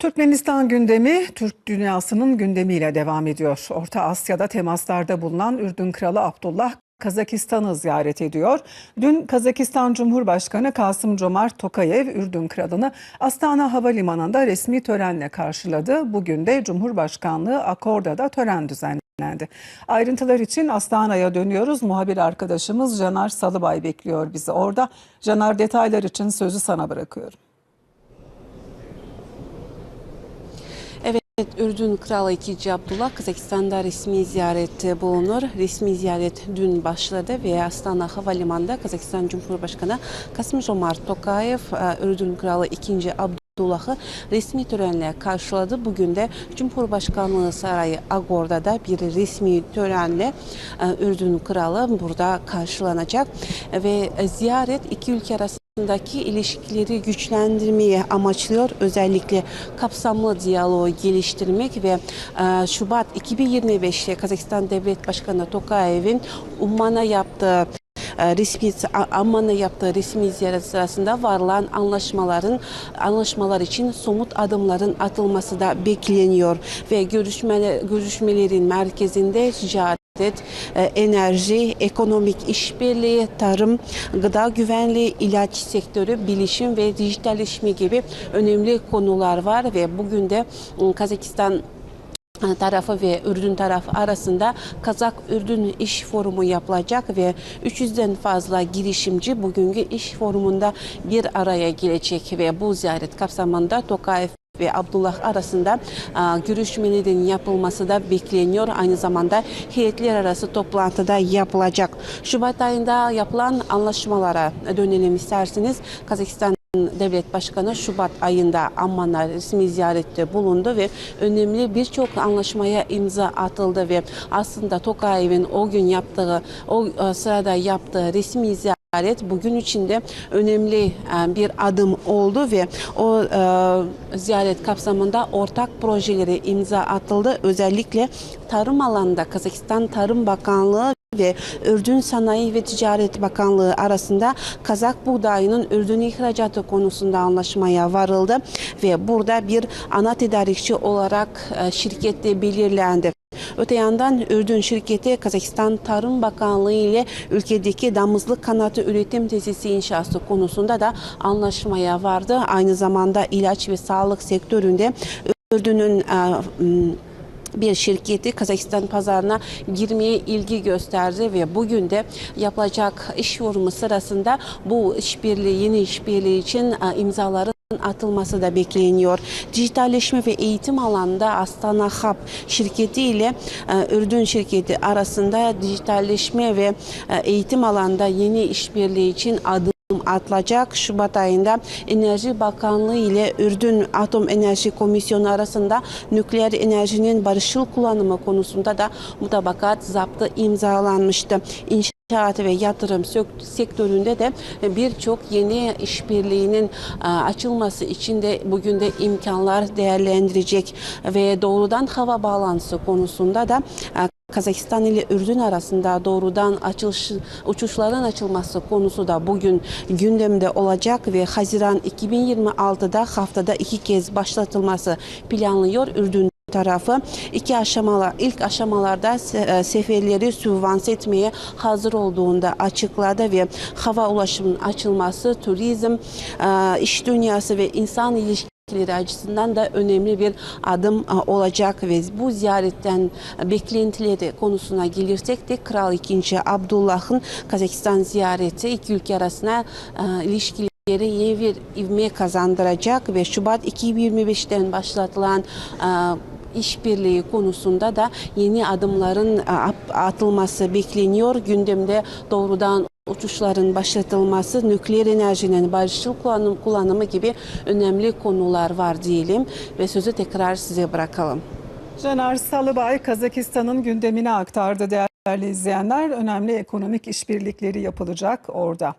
Türkmenistan gündemi Türk dünyasının gündemiyle devam ediyor. Orta Asya'da temaslarda bulunan Ürdün Kralı Abdullah Kazakistan'ı ziyaret ediyor. Dün Kazakistan Cumhurbaşkanı Kasım Comart Tokayev Ürdün Kralı'nı Astana Havalimanı'nda resmi törenle karşıladı. Bugün de Cumhurbaşkanlığı Akorda'da tören düzenlendi. Ayrıntılar için Astana'ya dönüyoruz. Muhabir arkadaşımız Caner Salıbay bekliyor bizi orada. Caner detaylar için sözü sana bırakıyorum. Evet, Ürdün Kralı 2. Abdullah Kazakistan'da resmi ziyarette bulunur. Resmi ziyaret dün başladı ve Astana Havalimanı'nda Kazakistan Cumhurbaşkanı Kasım Jomart Tokayev, e, Ürdün Kralı 2. Abdullah'ı resmi törenle karşıladı. Bugün de Cumhurbaşkanlığı Sarayı Agorda'da bir resmi törenle e, Ürdün Kralı burada karşılanacak ve ziyaret iki ülke arasında arasındaki ilişkileri güçlendirmeyi amaçlıyor. Özellikle kapsamlı diyaloğu geliştirmek ve e, Şubat 2025'te Kazakistan Devlet Başkanı Tokayev'in Umman'a yaptığı e, resmi Amman'a yaptığı resmi ziyaret sırasında varılan anlaşmaların anlaşmalar için somut adımların atılması da bekleniyor ve görüşmeler, görüşmelerin merkezinde ticaret e, enerji, ekonomik işbirliği, tarım, gıda güvenliği, ilaç sektörü, bilişim ve dijitalleşme gibi önemli konular var ve bugün de Kazakistan tarafı ve Ürdün tarafı arasında Kazak-Ürdün iş forumu yapılacak ve 300'den fazla girişimci bugünkü iş forumunda bir araya gelecek ve bu ziyaret kapsamında Tokayev ve Abdullah arasında görüşmelerin yapılması da bekleniyor. Aynı zamanda heyetler arası toplantıda yapılacak. Şubat ayında yapılan anlaşmalara dönelim isterseniz. Kazakistan Devlet Başkanı Şubat ayında Amman'a resmi ziyarette bulundu ve önemli birçok anlaşmaya imza atıldı ve aslında Tokayev'in o gün yaptığı, o e, sırada yaptığı resmi ziyaret ziyaret bugün içinde önemli e, bir adım oldu ve o e, ziyaret kapsamında ortak projelere imza atıldı. Özellikle tarım alanında Kazakistan Tarım Bakanlığı ve Ürdün Sanayi ve Ticaret Bakanlığı arasında Kazak buğdayının Ürdün ihracatı konusunda anlaşmaya varıldı ve burada bir ana tedarikçi olarak e, şirkette belirlendi. Öte yandan Ürdün şirketi Kazakistan Tarım Bakanlığı ile ülkedeki damızlık kanatı üretim tesisi inşası konusunda da anlaşmaya vardı. Aynı zamanda ilaç ve sağlık sektöründe Ürdün'ün bir şirketi Kazakistan pazarına girmeye ilgi gösterdi ve bugün de yapılacak iş forumu sırasında bu işbirliği yeni işbirliği için imzaların atılması da bekleniyor. Dijitalleşme ve eğitim alanında Astana Hub şirketi ile Ürdün şirketi arasında dijitalleşme ve eğitim alanında yeni işbirliği için adım atılacak. Şubat ayında Enerji Bakanlığı ile Ürdün Atom Enerji Komisyonu arasında nükleer enerjinin barışçıl kullanımı konusunda da mutabakat zaptı imzalanmıştı. İnşaat ve yatırım sektöründe de birçok yeni işbirliğinin açılması için de bugün de imkanlar değerlendirecek ve doğrudan hava bağlantısı konusunda da Kazakistan ile Ürdün arasında doğrudan açılış, uçuşların açılması konusu da bugün gündemde olacak ve Haziran 2026'da haftada iki kez başlatılması planlıyor Ürdün tarafı iki aşamalar ilk aşamalarda seferleri sübvanse etmeye hazır olduğunda açıkladı ve hava ulaşımının açılması turizm iş dünyası ve insan ilişkileri açısından da önemli bir adım olacak ve bu ziyaretten beklentileri konusuna gelirsek de Kral 2. Abdullah'ın Kazakistan ziyareti iki ülke arasında ilişkileri yeni bir ivme kazandıracak ve Şubat 2025'ten başlatılan işbirliği konusunda da yeni adımların atılması bekleniyor. Gündemde doğrudan uçuşların başlatılması, nükleer enerjinin barışçıl kullanım, kullanımı gibi önemli konular var diyelim ve sözü tekrar size bırakalım. Caner Salıbay Kazakistan'ın gündemini aktardı değerli izleyenler. Önemli ekonomik işbirlikleri yapılacak orada.